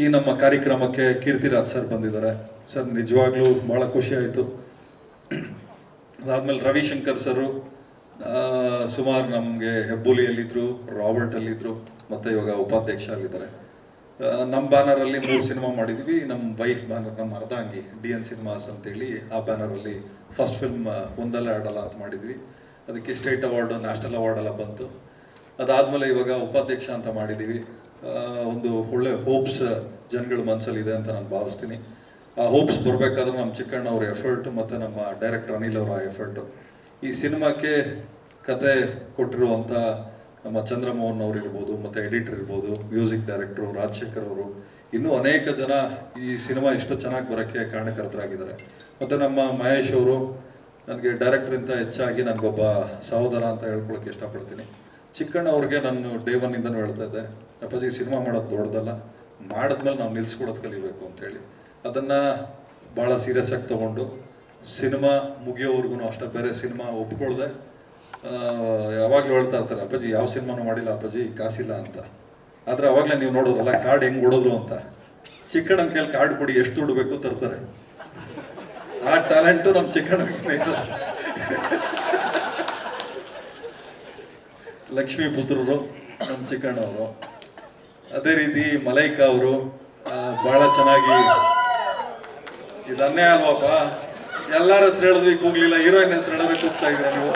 ಈ ನಮ್ಮ ಕಾರ್ಯಕ್ರಮಕ್ಕೆ ಕೀರ್ತಿರಾಜ್ ಸರ್ ಬಂದಿದ್ದಾರೆ. ಸರ್, ನಿಜವಾಗ್ಲೂ ಭಾಳ ಖುಷಿ ಆಯಿತು. ಅದಾದ್ಮೇಲೆ ರವಿಶಂಕರ್ ಸರು ಸುಮಾರು ನಮಗೆ ಹೆಬ್ಬುಲಿಯಲ್ಲಿದ್ದರು ರಾಬರ್ಟಲ್ಲಿದ್ದರು ಮತ್ತು ಇವಾಗ ಉಪಾಧ್ಯಕ್ಷ ಅಲ್ಲಿದ್ದಾರೆ ನಮ್ಮ ಬ್ಯಾನರಲ್ಲಿ ಮೂರು ಸಿನಿಮಾ ಮಾಡಿದ್ವಿ. ನಮ್ಮ ವೈಫ್ ಬ್ಯಾನರ್ ನಮ್ಮ ಅರ್ಧಾಂಗಿ ಡಿ ಎನ್ ಸಿನಿಮಾಸ್ ಅಂತೇಳಿ ಆ ಬ್ಯಾನರಲ್ಲಿ ಫಸ್ಟ್ ಫಿಲ್ಮ್ ಒಂದಲ್ಲ ಎರಡಲ್ಲ ಅಂತ ಮಾಡಿದ್ವಿ. ಅದಕ್ಕೆ ಸ್ಟೇಟ್ ಅವಾರ್ಡು ನ್ಯಾಷನಲ್ ಅವಾರ್ಡೆಲ್ಲ ಬಂತು. ಅದಾದಮೇಲೆ ಇವಾಗ ಉಪಾಧ್ಯಕ್ಷ ಅಂತ ಮಾಡಿದ್ದೀವಿ ಒಂದು ಒಳ್ಳೆ ಹೋಪ್ಸ್ ಜನಗಳ ಮನಸ್ಸಲ್ಲಿದೆ ಅಂತ ನಾನು ಭಾವಿಸ್ತೀನಿ. ಆ ಹೋಪ್ಸ್ ಬರಬೇಕಾದ್ರೆ ನಮ್ಮ ಚಿಕ್ಕಣ್ಣ ಅವ್ರ ಎಫರ್ಟ್ ಮತ್ತು ನಮ್ಮ ಡೈರೆಕ್ಟರ್ ಅನಿಲ್ ಅವರ ಎಫರ್ಟು ಈ ಸಿನಿಮಾಕ್ಕೆ ಕತೆ ಕೊಟ್ಟಿರುವಂಥ ನಮ್ಮ ಚಂದ್ರಮೋಹನ್ ಅವ್ರು ಇರ್ಬೋದು, ಮತ್ತು ಎಡಿಟರ್ ಇರ್ಬೋದು ಮ್ಯೂಸಿಕ್ ಡೈರೆಕ್ಟ್ರು ರಾಜಶೇಖರ್ ಅವರು. ಇನ್ನೂ ಅನೇಕ ಜನ ಈ ಸಿನಿಮಾ ಇಷ್ಟು ಚೆನ್ನಾಗಿ ಬರೋಕ್ಕೆ ಕಾರಣಕರ್ತರಾಗಿದ್ದಾರೆ. ಮತ್ತು ನಮ್ಮ ಮಹೇಶ್ ಅವರು, ನನಗೆ ಡೈರೆಕ್ಟ್ರಿಂತ ಹೆಚ್ಚಾಗಿ ನನಗೊಬ್ಬ ಸಹೋದರ ಅಂತ ಹೇಳ್ಕೊಳಕ್ಕೆ ಇಷ್ಟಪಡ್ತೀನಿ. ಚಿಕ್ಕಣ್ಣ ಅವ್ರಿಗೆ ನಾನು ಡೇ ಒನ್ನಿಂದನೂ ಹೇಳ್ತಾ ಇದ್ದೆ, ಅಪ್ಪಾಜಿ ಸಿನಿಮಾ ಮಾಡೋದು ದೊಡ್ಡದಲ್ಲ, ಮಾಡಿದ್ಮೇಲೆ ನಾವು ನಿಲ್ಸ್ಕೊಡೋದು ಕಲಿಬೇಕು ಅಂತೇಳಿ ಅದನ್ನು ಭಾಳ ಸೀರಿಯಸ್ ಆಗಿ ತೊಗೊಂಡು ಸಿನಿಮಾ ಮುಗಿಯೋವರೆಗೂ ಅಷ್ಟೇ ಬೇರೆ ಸಿನಿಮಾ ಒಪ್ಕೊಳ್ದೆ. ಯಾವಾಗಲೂ ಹೇಳ್ತಾ ಇರ್ತಾರೆ, ಅಪ್ಪಾಜಿ, ಯಾವ ಸಿನಿಮಾನು ಮಾಡಿಲ್ಲ ಅಪ್ಪಾಜಿ, ಕಾಸಿಲ್ಲ ಅಂತ. ಆದರೆ ಅವಾಗಲೇ ನೀವು ನೋಡೋದಲ್ಲ ಕಾರ್ಡ್ ಹೆಂಗೆ ಹೊಡೋದ್ರು ಅಂತ. ಚಿಕ್ಕಣ್ಣನ ಕೈಯಲ್ಲಿ ಕಾರ್ಡ್ ಕೊಡಿ, ಎಷ್ಟು ದುಡ್ಡು ತರ್ತಾರೆ. ಆ ಟ್ಯಾಲೆಂಟು ನಮ್ಮ ಚಿಕ್ಕಣ್ಣನಿಗೆ ಇದೆ. ಲಕ್ಷ್ಮೀ ಪುತ್ರರು ನಮ್ಮ ಚಿಕ್ಕಣ್ಣವರು ಅದೇ ರೀತಿ ಮಲೈಕಾ ಅವರು ಬಹಳ ಚೆನ್ನಾಗಿ ಇದನ್ನೇ ಅಲ್ವಪ್ಪ. ಎಲ್ಲರ ಹೆಸರು ಹೇಳಿದ್ವಿ, ಕೂಗ್ಲಿಲ್ಲ. ಹೀರೋಯಿನ್ ಹೆಸರು ಹೇಳಿದ್ರೆ ಕೂಗ್ತಾ ಇದ್ರ ನೀವು?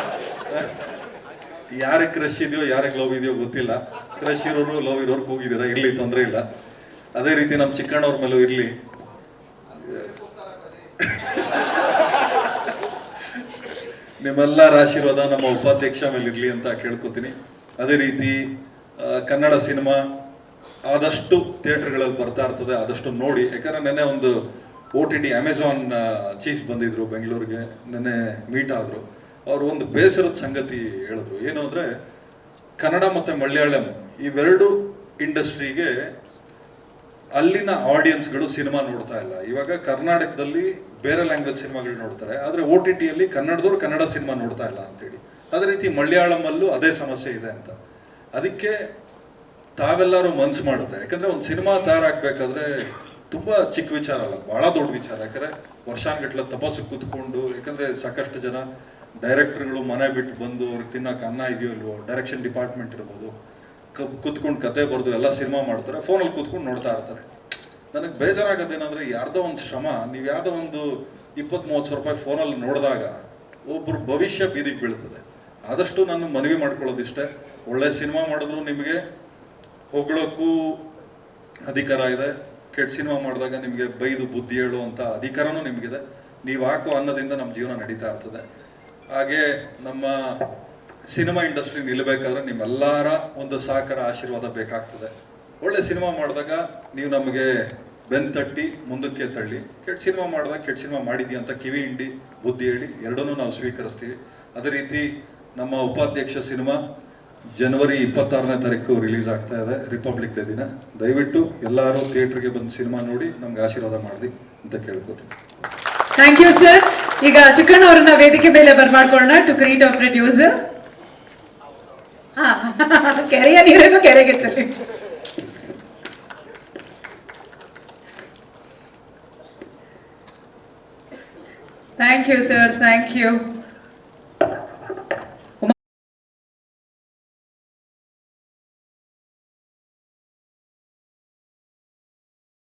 ಯಾರಿಗೆ ಕ್ರಶ್ ಇದೆಯೋ, ಯಾರಿಗೆ ಲವ್ ಇದೆಯೋ ಗೊತ್ತಿಲ್ಲ. ಕ್ರಶ್ ಇರೋರು ಲವ್ ಇರೋರು ಕೂಗಿದ್ದೀರಾ? ಇರಲಿ, ತೊಂದರೆ ಇಲ್ಲ. ಅದೇ ರೀತಿ ನಮ್ಮ ಚಿಕ್ಕಣ್ಣವ್ರ ಮೇಲೂ ಇರ್ಲಿ. ನಿಮ್ಮೆಲ್ಲರ ಆಶೀರ್ವಾದ ನಮ್ಮ ಉಪಾಧ್ಯಕ್ಷ ಮೇಲೆ ಇರಲಿ ಅಂತ ಕೇಳ್ಕೊತೀನಿ. ಅದೇ ರೀತಿ ಕನ್ನಡ ಸಿನಿಮಾ ಆದಷ್ಟು ಥಿಯೇಟರ್ಗಳಲ್ಲಿ ಬರ್ತಾ ಇರ್ತದೆ, ಆದಷ್ಟು ನೋಡಿ. ಯಾಕಂದ್ರೆ ನೆನ್ನೆ ಒಂದು O T T Amazon chief ಬಂದಿದ್ರು ಬೆಂಗಳೂರಿಗೆ, ನೆನ್ನೆ ಮೀಟ್ ಆದ್ರು. ಅವರು ಒಂದು ಬೇಸರದ ಸಂಗತಿ ಹೇಳಿದ್ರು. ಏನು ಅಂದರೆ, ಕನ್ನಡ ಮತ್ತೆ ಮಲಯಾಳಂ ಇವೆರಡು ಇಂಡಸ್ಟ್ರಿಗೆ ಅಲ್ಲಿನ ಆಡಿಯನ್ಸ್ಗಳು ಸಿನಿಮಾ ನೋಡ್ತಾ ಇಲ್ಲ. ಇವಾಗ ಕರ್ನಾಟಕದಲ್ಲಿ ಬೇರೆ ಲ್ಯಾಂಗ್ವೇಜ್ ಸಿನಿಮಾಗಳು ನೋಡ್ತಾರೆ. ಆದರೆ ಓ ಟಿ ಟಿಯಲ್ಲಿ ಕನ್ನಡದವ್ರು ಕನ್ನಡ ಸಿನಿಮಾ ನೋಡ್ತಾ ಇಲ್ಲ ಅಂತೇಳಿ. ಅದೇ ರೀತಿ ಮಲಯಾಳಮಲ್ಲೂ ಅದೇ ಸಮಸ್ಯೆ ಇದೆ ಅಂತ. ಅದಕ್ಕೆ ತಾವೆಲ್ಲರೂ ಮನ್ಸು ಮಾಡಿದ್ರೆ, ಯಾಕಂದ್ರೆ ಒಂದು ಸಿನಿಮಾ ತಯಾರಾಗಬೇಕಾದ್ರೆ ತುಂಬಾ ಚಿಕ್ಕ ವಿಚಾರ ಅಲ್ಲ, ಬಹಳ ದೊಡ್ಡ ವಿಚಾರ. ಯಾಕಂದ್ರೆ ವರ್ಷಾನ್ಗಟ್ಲೆ ತಪಸ್ಸು ಕೂತ್ಕೊಂಡು, ಯಾಕಂದ್ರೆ ಸಾಕಷ್ಟು ಜನ ಡೈರೆಕ್ಟರ್ಗಳು ಮನೆ ಬಿಟ್ಟು ಬಂದು ಅವ್ರಿಗೆ ತಿನ್ನಕ್ಕೆ ಅನ್ನ ಇದೆಯೋ ಇಲ್ವೋ ಡೈರೆಕ್ಷನ್ ಡಿಪಾರ್ಟ್ಮೆಂಟ್ ಇರ್ಬೋದು ಕೂತ್ಕೊಂಡು ಕತೆ ಬರೆದು ಎಲ್ಲ ಸಿನಿಮಾ ಮಾಡ್ತಾರೆ, ಫೋನಲ್ಲಿ ಕೂತ್ಕೊಂಡು ನೋಡ್ತಾ ಇರ್ತಾರೆ. ನನಗೆ ಬೇಜಾರಾಗೋದೇನಂದ್ರೆ ಯಾರ್ದೋ ಒಂದು ಶ್ರಮ, ನೀವು ಯಾವುದೋ ಒಂದು ಇಪ್ಪತ್ತ್ ಮೂವತ್ತು ಸಾವಿರ ರೂಪಾಯಿ ಫೋನಲ್ಲಿ ನೋಡಿದಾಗ ಒಬ್ಬರು ಭವಿಷ್ಯ ಬೀದಿಗೆ ಬೀಳ್ತದೆ. ಆದಷ್ಟು ನಾನು ಮನವಿ ಮಾಡ್ಕೊಳ್ಳೋದಿಷ್ಟೇ. ಒಳ್ಳೆ ಸಿನಿಮಾ ಮಾಡಿದ್ರು ನಿಮಗೆ ಹೊಗಳಕ್ಕೂ ಅಧಿಕಾರ ಇದೆ. ಕೆಟ್ಟ ಸಿನಿಮಾ ಮಾಡಿದಾಗ ನಿಮಗೆ ಬೈದು ಬುದ್ಧಿ ಹೇಳುವಂಥ ಅಧಿಕಾರನೂ ನಿಮಗಿದೆ. ನೀವು ಹಾಕೋ ಅನ್ನದಿಂದ ನಮ್ಮ ಜೀವನ ನಡೀತಾ ಇರ್ತದೆ. ಹಾಗೆ ನಮ್ಮ ಸಿನಿಮಾ ಇಂಡಸ್ಟ್ರಿ ನಿಲ್ಲಬೇಕಾದ್ರೆ ನಿಮ್ಮೆಲ್ಲರ ಒಂದು ಸಹಕಾರ, ಆಶೀರ್ವಾದ ಬೇಕಾಗ್ತದೆ. ಒಳ್ಳೆ ಸಿನಿಮಾ ಮಾಡಿದಾಗ ನೀವು ನಮಗೆ ಬೆನ್ ತಟ್ಟಿ ಮುಂದಕ್ಕೆ ತಳ್ಳಿ, ಕೆಟ್ಟ ಸಿನಿಮಾ ಮಾಡಿದಾಗ ಕೆಟ್ಟ ಸಿನಿಮಾ ಮಾಡಿದ್ಯಾ ಅಂತ ಕಿವಿ ಹಿಂಡಿ ಬುದ್ಧಿ ಹೇಳಿ ಎರಡನ್ನೂ ನಾವು ಸ್ವೀಕರಿಸ್ತೀವಿ. ಅದೇ ರೀತಿ ನಮ್ಮ ಉಪಾಧ್ಯಕ್ಷ ಸಿನಿಮಾ ಜನವರಿ ಇಪ್ಪತ್ತಾರನೇ ತಾರೀಕು ರಿಲೀಸ್ ಆಗ್ತಾ ಇದೆ, ರಿಪಬ್ಲಿಕ್ ಡೇ ದಿನ. ದಯವಿಟ್ಟು ಎಲ್ಲರೂ ಥಿಯೇಟರ್ಗೆ ಬಂದು ಸಿನಿಮಾ ನೋಡಿ ನಮ್ಗೆ ಆಶೀರ್ವಾದ ಮಾಡಿ ಅಂತ ಕೇಳ್ಕೊತೀನಿ. ಥ್ಯಾಂಕ್ ಯು ಸರ್ ಈಗ ಚಿಕ್ಕಣ್ಣ ಅವರನ್ನ ವೇದಿಕೆ ಮೇಲೆ ಬರ್ಮಾಡ್ಕೊಳ್ಳೋಣ. ಟು ಕ್ರಿಯೇಟ್ ಅವರ್ ಪ್ರೊಡ್ಯೂಸರ್ ಹಾ ಕೆರೆಯ ನೀರನ್ನು ಕೆರೆಗೆ ಚೆಲ್ಲಿ thank you sir thank you